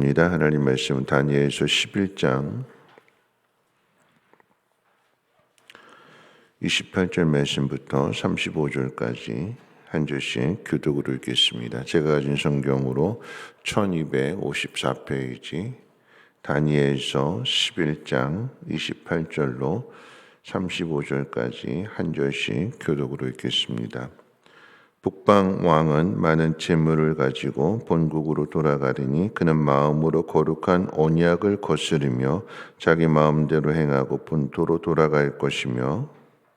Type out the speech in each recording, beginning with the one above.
읽겠습니다. 하나님 말씀 다니엘서 11장 28절 말씀부터 35절까지 한 절씩 교독으로 읽겠습니다. 제가 가진 성경으로 1254페이지 다니엘서 11장 28절로 35절까지 한 절씩 교독으로 읽겠습니다. 북방 왕은 많은 재물을 가지고 본국으로 돌아가리니 그는 마음으로 거룩한 언약을 거스르며 자기 마음대로 행하고 본토로 돌아갈 것이며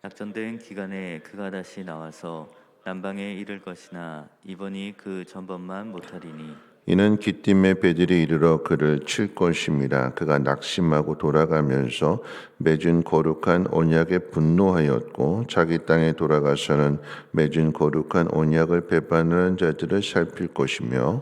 약정된 기간에 그가 다시 나와서 남방에 이를 것이나 이번이 그 전번만 못하리니 이는 기띔의 배들이 이르러 그를 칠 것입니다. 그가 낙심하고 돌아가면서 맺은 거룩한 언약에 분노하였고 자기 땅에 돌아가서는 맺은 거룩한 언약을 배반하는 자들을 살필 것이며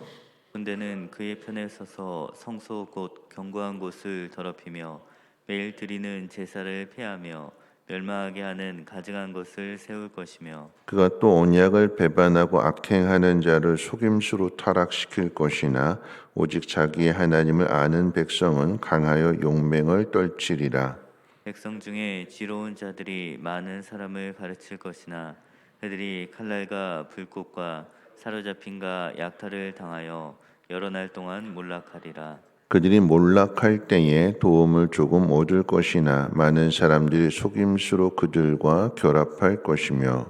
군대는 그의 편에 서서 성소 곧 견고한 곳을 더럽히며 매일 드리는 제사를 폐하며 멸망하게 하는 가증한 것을 세울 것이며 그가 또 언약을 배반하고 악행하는 자를 속임수로 타락시킬 것이나 오직 자기의 하나님을 아는 백성은 강하여 용맹을 떨치리라. 백성 중에 지로운 자들이 많은 사람을 가르칠 것이나 그들이 칼날과 불꽃과 사로잡힘과 약탈을 당하여 여러 날 동안 몰락하리라. 그들이 몰락할 때에 도움을 조금 얻을 것이나 많은 사람들이 속임수로 그들과 결합할 것이며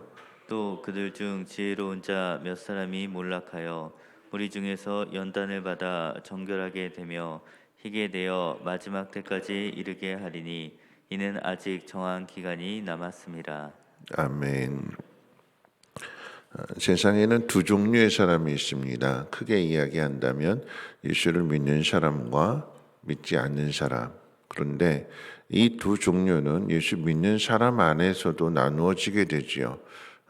또 그들 중 지혜로운 자 몇 사람이 몰락하여 우리 중에서 연단을 받아 정결하게 되며 희게 되어 마지막 때까지 이르게 하리니 이는 아직 정한 기간이 남았습니다. 아멘. 어, 세상에는 두 종류의 사람이 있습니다. 크게 이야기한다면 예수를 믿는 사람과 믿지 않는 사람. 그런데 이 두 종류는 예수 믿는 사람 안에서도 나누어지게 되지요.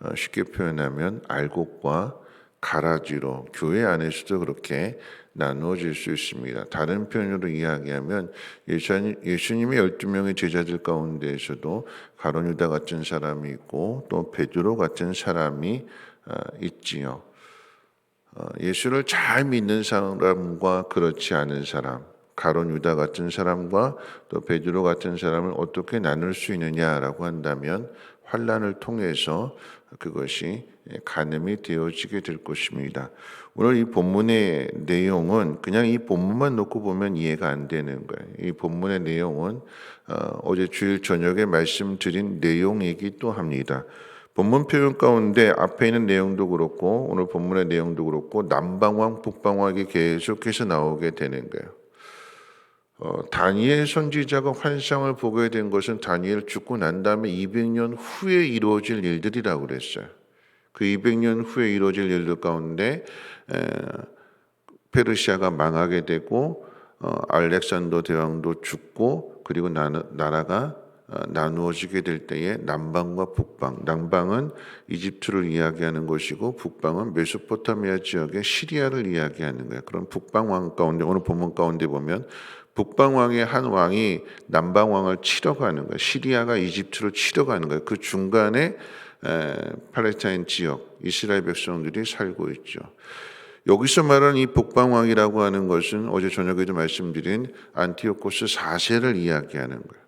어, 쉽게 표현하면 알곡과 가라지로 교회 안에서도 그렇게 나누어질 수 있습니다. 다른 표현으로 이야기하면 예수님, 예수님의 12명의 제자들 가운데에서도 가론 유다 같은 사람이 있고 또 베드로 같은 사람이 어, 있지요. 어, 예수를 잘 믿는 사람과 그렇지 않은 사람, 가론 유다 같은 사람과 또 베드로 같은 사람을 어떻게 나눌 수 있느냐라고 한다면 환란을 통해서 그것이 가늠이 되어지게 될 것입니다. 오늘 이 본문의 내용은 그냥 이 본문만 놓고 보면 이해가 안 되는 거예요. 이 본문의 내용은 어, 어제 주일 저녁에 말씀드린 내용이기도 합니다. 본문 표현 가운데 앞에 있는 내용도 그렇고 오늘 본문의 내용도 그렇고 남방왕 북방왕이 계속해서 나오게 되는 거예요. 어, 다니엘 선지자가 환상을 보게 된 것은 다니엘 죽고 난 다음에 200년 후에 이루어질 일들이라고 그랬어요. 그 200년 후에 이루어질 일들 가운데 에, 페르시아가 망하게 되고 어, 알렉산더 대왕도 죽고 그리고 나, 나라가 어, 나누어지게 될 때에 남방과 북방, 남방은 이집트를 이야기하는 것이고 북방은 메소포타미아 지역의 시리아를 이야기하는 거예요. 그럼 북방 왕 가운데 오늘 본문 가운데 보면 북방 왕의 한 왕이 남방 왕을 치러 가는 거예요. 시리아가 이집트를 치러 가는 거예요. 그 중간에 에, 팔레스타인 지역 이스라엘 백성들이 살고 있죠. 여기서 말하는 이 북방왕이라고 하는 것은 어제 저녁에도 말씀드린 안티오코스 4세를 이야기하는 거예요.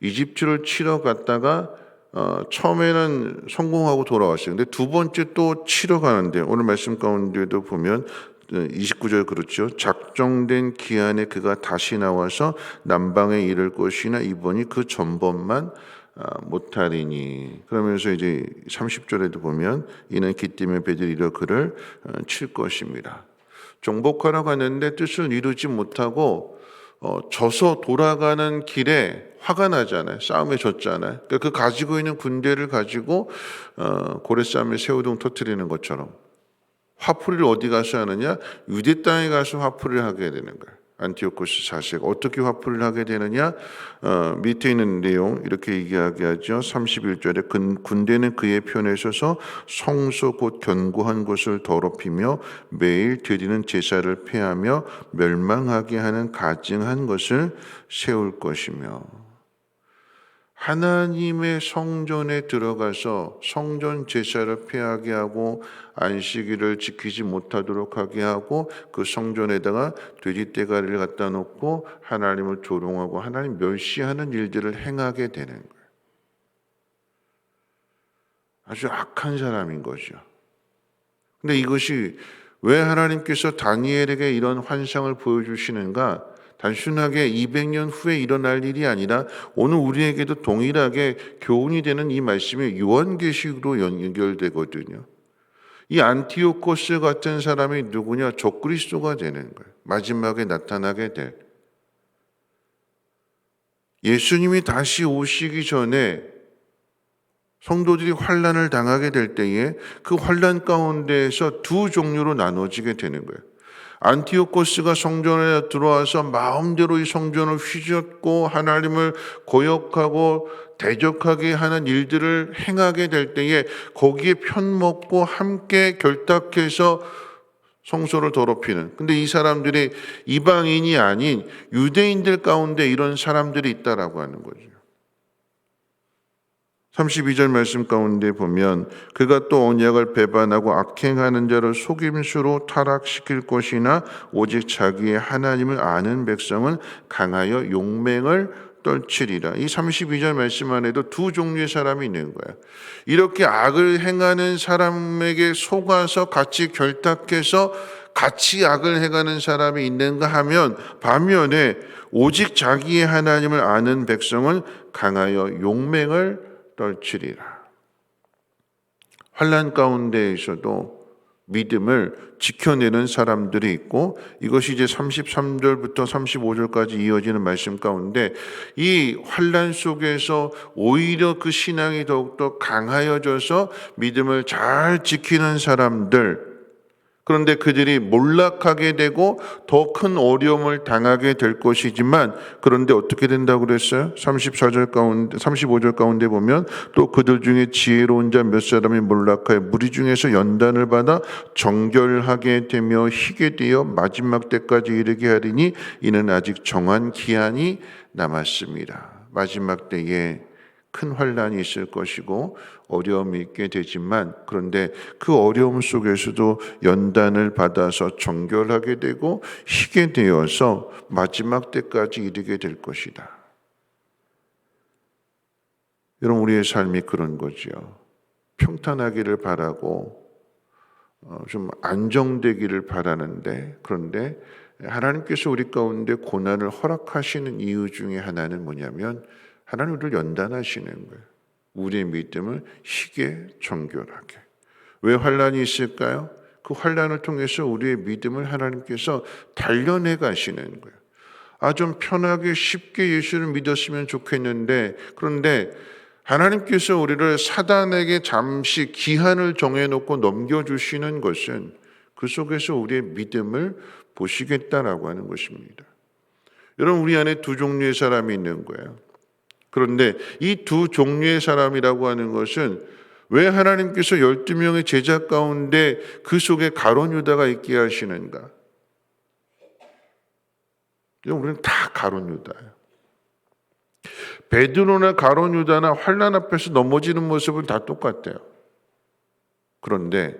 이집트를 치러 갔다가 어, 처음에는 성공하고 돌아왔어요. 근데 두 번째 또 치러 가는데 오늘 말씀 가운데도 보면 29절 그렇죠. 작정된 기한에 그가 다시 나와서 남방에 이를 것이나 이번이 그 전번만 아, 못하리니 그러면서 이제 30절에도 보면 이는 기띔의 배들이려 그를 어, 칠 것입니다. 정복하러 갔는데 뜻을 이루지 못하고 어, 져서 돌아가는 길에 화가 나잖아요. 싸움에 졌잖아요. 그러니까 그 가지고 있는 군대를 가지고 어, 고래 싸움에 새우등 터트리는 것처럼 화풀이를 어디 가서 하느냐? 유대 땅에 가서 화풀이를 하게 되는 거예요. 안티오코스 사세가 어떻게 화풀이를 하게 되느냐? 어, 밑에 있는 내용 이렇게 이야기하죠. 31절에 군, 군대는 그의 편에 서서 성소 곧 견고한 곳을 더럽히며 매일 드리는 제사를 폐하며 멸망하게 하는 가증한 것을 세울 것이며 하나님의 성전에 들어가서 성전 제사를 폐하게 하고 안식일을 지키지 못하도록 하게 하고 그 성전에다가 돼지떼가리를 갖다 놓고 하나님을 조롱하고 하나님 멸시하는 일들을 행하게 되는 거예요. 아주 악한 사람인 거죠. 근데 이것이 왜 하나님께서 다니엘에게 이런 환상을 보여주시는가? 단순하게 200년 후에 일어날 일이 아니라 오늘 우리에게도 동일하게 교훈이 되는 이 말씀이 요한계시로 연결되거든요. 이 안티오코스 같은 사람이 누구냐? 적그리스도가 되는 거예요. 마지막에 나타나게 될. 예수님이 다시 오시기 전에 성도들이 환란을 당하게 될 때에 그 환란 가운데에서 두 종류로 나눠지게 되는 거예요. 안티오코스가 성전에 들어와서 마음대로 이 성전을 휘젓고 하나님을 고역하고 대적하게 하는 일들을 행하게 될 때에 거기에 편먹고 함께 결탁해서 성소를 더럽히는. 근데 이 사람들이 이방인이 아닌 유대인들 가운데 이런 사람들이 있다라고 하는 거죠. 32절 말씀 가운데 보면 그가 또 언약을 배반하고 악행하는 자를 속임수로 타락시킬 것이나 오직 자기의 하나님을 아는 백성은 강하여 용맹을 떨치리라. 이 32절 말씀 안에도 두 종류의 사람이 있는 거야. 이렇게 악을 행하는 사람에게 속아서 같이 결탁해서 같이 악을 행하는 사람이 있는가 하면 반면에 오직 자기의 하나님을 아는 백성은 강하여 용맹을 떨치리라. 환란 가운데에서도 믿음을 지켜내는 사람들이 있고 이것이 이제 33절부터 35절까지 이어지는 말씀 가운데 이 환란 속에서 오히려 그 신앙이 더욱더 강하여져서 믿음을 잘 지키는 사람들 그런데 그들이 몰락하게 되고 더 큰 어려움을 당하게 될 것이지만 그런데 어떻게 된다고 그랬어요? 34절 가운데 35절 가운데 보면 또 그들 중에 지혜로운 자 몇 사람이 몰락하여 무리 중에서 연단을 받아 정결하게 되며 희게 되어 마지막 때까지 이르게 하리니 이는 아직 정한 기한이 남았습니다. 마지막 때에 큰 환란이 있을 것이고 어려움이 있게 되지만 그런데 그 어려움 속에서도 연단을 받아서 정결하게 되고 희게 되어서 마지막 때까지 이르게 될 것이다. 여러분 우리의 삶이 그런 거지요. 평탄하기를 바라고 어, 좀 안정되기를 바라는데 그런데 하나님께서 우리 가운데 고난을 허락하시는 이유 중에 하나는 뭐냐면 하나님 우리를 연단하시는 거예요. 우리의 믿음을 희게 정결하게. 왜 환란이 있을까요? 그 환란을 통해서 우리의 믿음을 하나님께서 단련해 가시는 거예요. 아, 좀 편하게 쉽게 예수를 믿었으면 좋겠는데, 그런데 하나님께서 우리를 사단에게 잠시 기한을 정해놓고 넘겨주시는 것은 그 속에서 우리의 믿음을 보시겠다라고 하는 것입니다. 여러분, 우리 안에 두 종류의 사람이 있는 거예요. 그런데 이 두 종류의 사람이라고 하는 것은 왜 하나님께서 12명의 제자 가운데 그 속에 가론 유다가 있게 하시는가? 우리는 다 가론 유다예요. 베드로나 가론 유다나 환란 앞에서 넘어지는 모습은 다 똑같아요. 그런데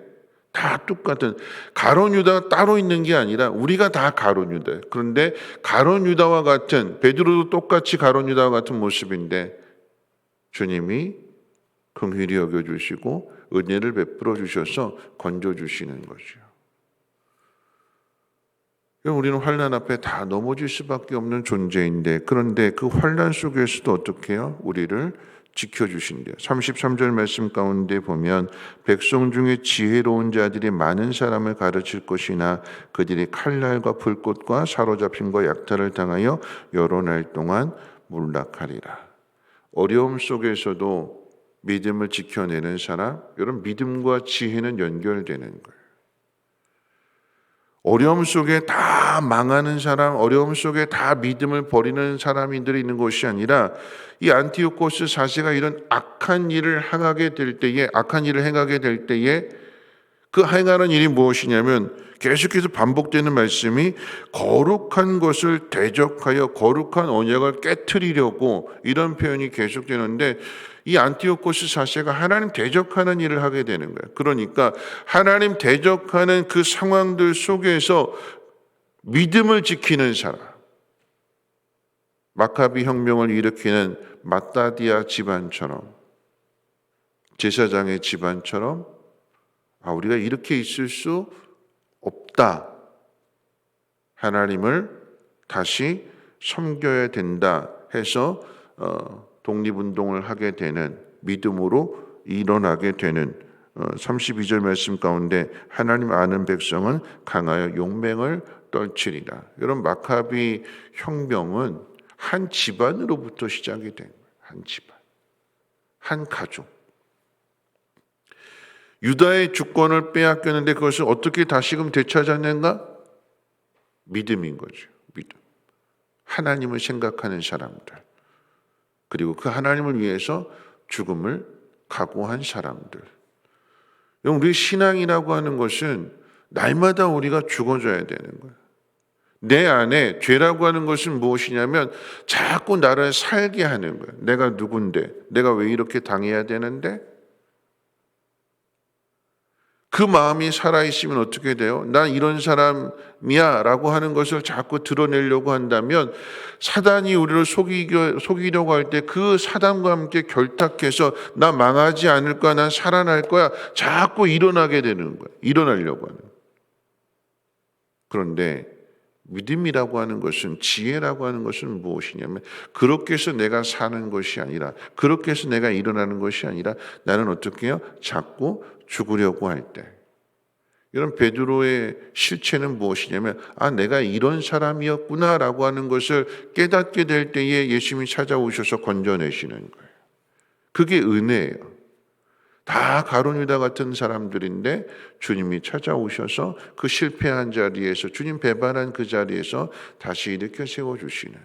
다 똑같은 가론 유다가 따로 있는 게 아니라 우리가 다 가론 유다. 그런데 가론 유다와 같은 베드로도 똑같이 가론 유다와 같은 모습인데 주님이 긍휼히 여겨 주시고 은혜를 베풀어 주셔서 건져 주시는 거죠. 우리는 환란 앞에 다 넘어질 수밖에 없는 존재인데 그런데 그 환란 속에서도 어떻게 해요? 우리를 지켜주신대요. 33절 말씀 가운데 보면 백성 중에 지혜로운 자들이 많은 사람을 가르칠 것이나 그들이 칼날과 불꽃과 사로잡힘과 약탈을 당하여 여러 날 동안 몰락하리라. 어려움 속에서도 믿음을 지켜내는 사람, 이런 믿음과 지혜는 연결되는 거예요. 어려움 속에 다 망하는 사람, 어려움 속에 다 믿음을 버리는 사람들이 있는 것이 아니라 이 안티오코스 사세가 이런 악한 일을 행하게 될 때에 악한 일을 행하게 될 때에 그 행하는 일이 무엇이냐면 계속해서 반복되는 말씀이 거룩한 것을 대적하여 거룩한 언약을 깨뜨리려고 이런 표현이 계속되는데 이 안티오코스 자체가 하나님 대적하는 일을 하게 되는 거예요. 그러니까 하나님 대적하는 그 상황들 속에서 믿음을 지키는 사람, 마카비 혁명을 일으키는 마따디아 집안처럼 제사장의 집안처럼 아 우리가 이렇게 있을 수 없다. 하나님을 다시 섬겨야 된다 해서 어, 독립운동을 하게 되는 믿음으로 일어나게 되는 어, 32절 말씀 가운데 하나님 아는 백성은 강하여 용맹을 떨치리라. 이런 마카비 혁명은 한 집안으로부터 시작이 된 거예요. 한 집안, 한 가족. 유다의 주권을 빼앗겼는데 그것을 어떻게 다시금 되찾아낸가? 믿음인 거죠. 믿음. 하나님을 생각하는 사람들. 그리고 그 하나님을 위해서 죽음을 각오한 사람들. 우리 신앙이라고 하는 것은 날마다 우리가 죽어져야 되는 거예요. 내 안에 죄라고 하는 것은 무엇이냐면 자꾸 나를 살게 하는 거예요. 내가 누군데? 내가 왜 이렇게 당해야 되는데? 그 마음이 살아있으면 어떻게 돼요? 난 이런 사람이야 라고 하는 것을 자꾸 드러내려고 한다면 사단이 우리를 속이려, 속이려고 할 때 그 사단과 함께 결탁해서 나 망하지 않을 거야, 난 살아날 거야 자꾸 일어나게 되는 거야. 일어나려고 하는. 그런데 믿음이라고 하는 것은 지혜라고 하는 것은 무엇이냐면 그렇게 해서 내가 사는 것이 아니라 그렇게 해서 내가 일어나는 것이 아니라 나는 어떻게 해요? 자꾸 죽으려고 할 때. 이런 베드로의 실체는 무엇이냐면 아 내가 이런 사람이었구나라고 하는 것을 깨닫게 될 때에 예수님이 찾아오셔서 건져내시는 거예요. 그게 은혜예요. 다 가론유다 같은 사람들인데 주님이 찾아오셔서 그 실패한 자리에서 주님 배반한 그 자리에서 다시 일으켜 세워 주시는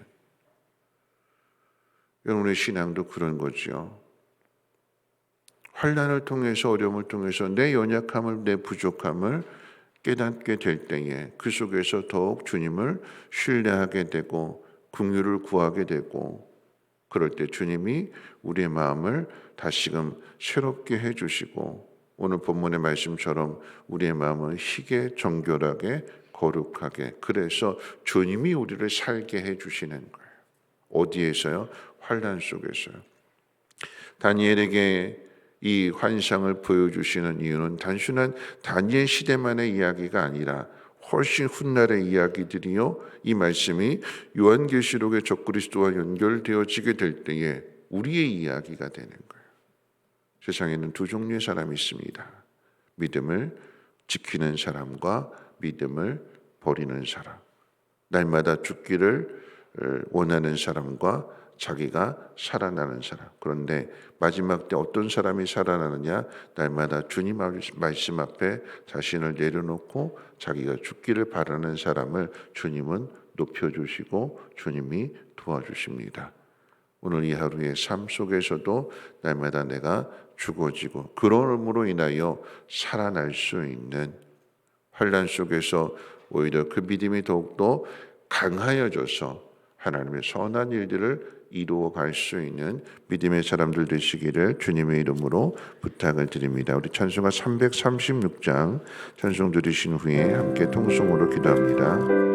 여러분의 신앙도 그런 거죠. 환란을 통해서 어려움을 통해서 내 연약함을 내 부족함을 깨닫게 될 때에 그 속에서 더욱 주님을 신뢰하게 되고 긍휼을 구하게 되고 그럴 때 주님이 우리의 마음을 다시금 새롭게 해 주시고 오늘 본문의 말씀처럼 우리의 마음을 희게 정결하게 거룩하게 그래서 주님이 우리를 살게 해 주시는 거예요. 어디에서요? 환란 속에서요. 다니엘에게 이 환상을 보여주시는 이유는 단순한 다니엘 시대만의 이야기가 아니라 훨씬 훗날의 이야기들이요. 이 말씀이 요한계시록의 적그리스도와 연결되어지게 될 때에 우리의 이야기가 되는 거예요. 세상에는 두 종류의 사람이 있습니다. 믿음을 지키는 사람과 믿음을 버리는 사람. 날마다 죽기를 원하는 사람과 자기가 살아나는 사람. 그런데 마지막 때 어떤 사람이 살아나느냐? 날마다 주님 말씀 앞에 자신을 내려놓고 자기가 죽기를 바라는 사람을 주님은 높여주시고 주님이 도와주십니다. 오늘 이 하루의 삶 속에서도 날마다 내가 죽어지고 그러므로 인하여 살아날 수 있는 환란 속에서 오히려 그 믿음이 더욱더 강하여져서 하나님의 선한 일들을 이루어 갈 수 있는 믿음의 사람들 되시기를 주님의 이름으로 부탁을 드립니다. 우리 찬송가 336장 찬송 들으신 후에 함께 통성으로 기도합니다.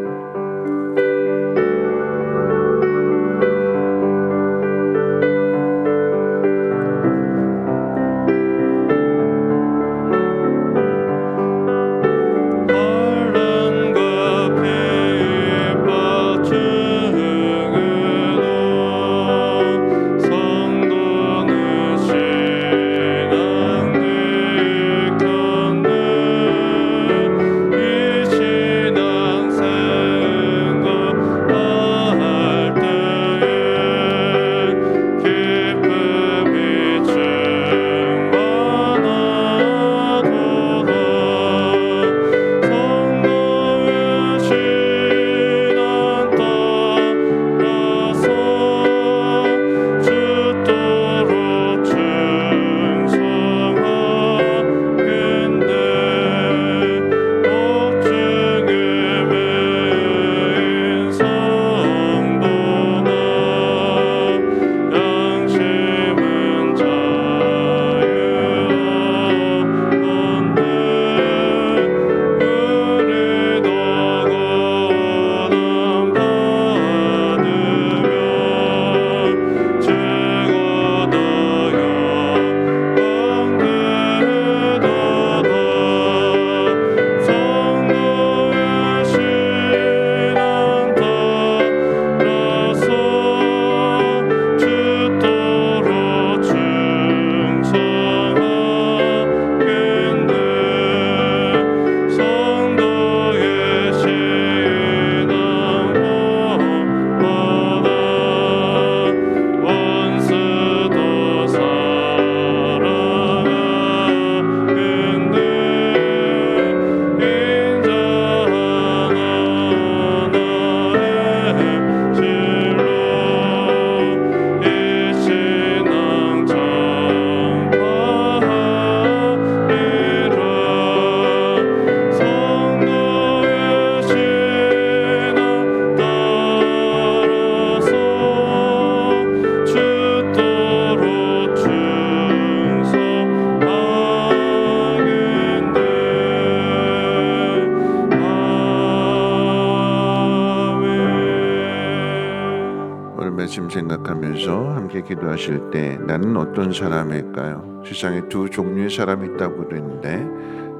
생각하면서 함께 기도하실 때 나는 어떤 사람일까요? 세상에 두 종류의 사람이 있다고 그랬는데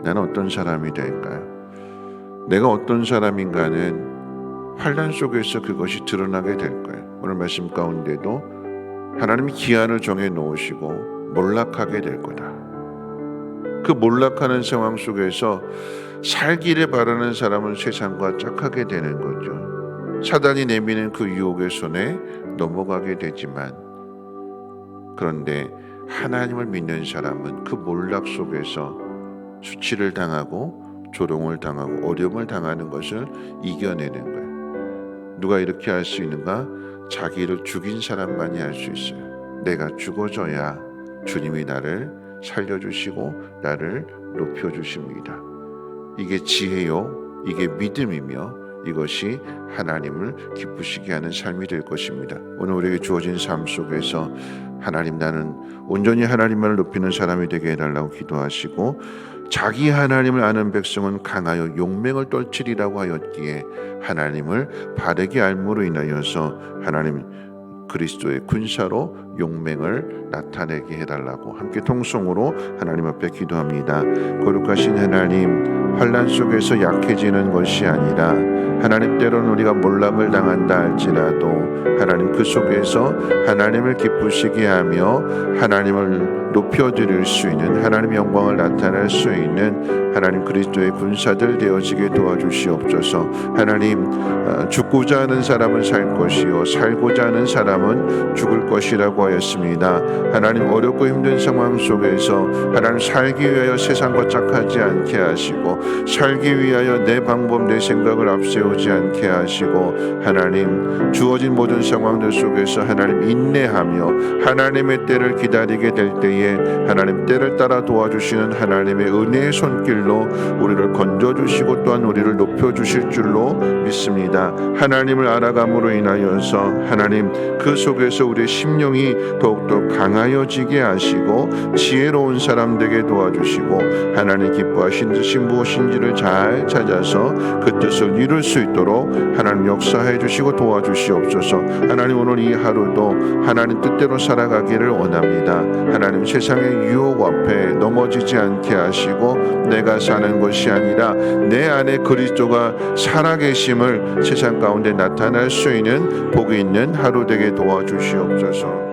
나는 어떤 사람이 될까요? 내가 어떤 사람인가는 환란 속에서 그것이 드러나게 될 거예요. 오늘 말씀 가운데도 하나님이 기한을 정해 놓으시고 몰락하게 될 거다. 그 몰락하는 상황 속에서 살기를 바라는 사람은 세상과 짝하게 되는 거죠. 사단이 내미는 그 유혹의 손에 넘어가게 되지만 그런데 하나님을 믿는 사람은 그 몰락 속에서 수치를 당하고 조롱을 당하고 어려움을 당하는 것을 이겨내는 거예요. 누가 이렇게 할 수 있는가? 자기를 죽인 사람만이 할 수 있어요. 내가 죽어져야 주님이 나를 살려주시고 나를 높여주십니다. 이게 지혜요, 이게 믿음이며 이것이 하나님을 기쁘시게 하는 삶이 될 것입니다. 오늘 우리에게 주어진 삶 속에서 하나님 나는 온전히 하나님만을 높이는 사람이 되게 해달라고 기도하시고 자기 하나님을 아는 백성은 강하여 용맹을 떨치리라고 하였기에 하나님을 바르게 알므로 인하여서 하나님 그리스도의 군사로 용맹을 나타내게 해달라고 함께 통성으로 하나님 앞에 기도합니다. 거룩하신 하나님 환란 속에서 약해지는 것이 아니라 하나님 때로는 우리가 몰락을 당한다 할지라도 하나님 그 속에서 하나님을 기쁘시게 하며 하나님을 높여드릴 수 있는 하나님의 영광을 나타낼 수 있는 하나님 그리스도의 군사들 되어지게 도와주시옵소서. 하나님 어, 죽고자 하는 사람은 살 것이요 살고자 하는 사람은 죽을 것이라고 하였습니다. 하나님 어렵고 힘든 상황 속에서 하나님 살기 위하여 세상과 짝하지 않게 하시고 살기 위하여 내 방법 내 생각을 앞세우지 않게 하시고 하나님 주어진 모든 상황들 속에서 하나님 인내하며 하나님의 때를 기다리게 될 때에 하나님 때를 따라 도와주시는 하나님의 은혜의 손길로 우리를 건져주시고 또한 우리를 높여주실 줄로 믿습니다. 하나님을 알아감으로 인하여서 하나님 그 속에서 우리의 심령이 더욱더 강하여 지게 하시고 지혜로운 사람 되게 도와주시고 하나님 기뻐하신 뜻이 무엇인지를 잘 찾아서 그 뜻을 이룰 수 있도록 하나님 역사해 주시고 도와주시옵소서. 하나님 오늘 이 하루도 하나님 뜻대로 살아가기를 원합니다. 하나님 세상의 유혹 앞에 넘어지지 않게 하시고 내가 사는 것이 아니라 내 안에 그리스도가 살아계심을 세상 가운데 나타날 수 있는 복이 있는 하루 되게 도와주시옵소서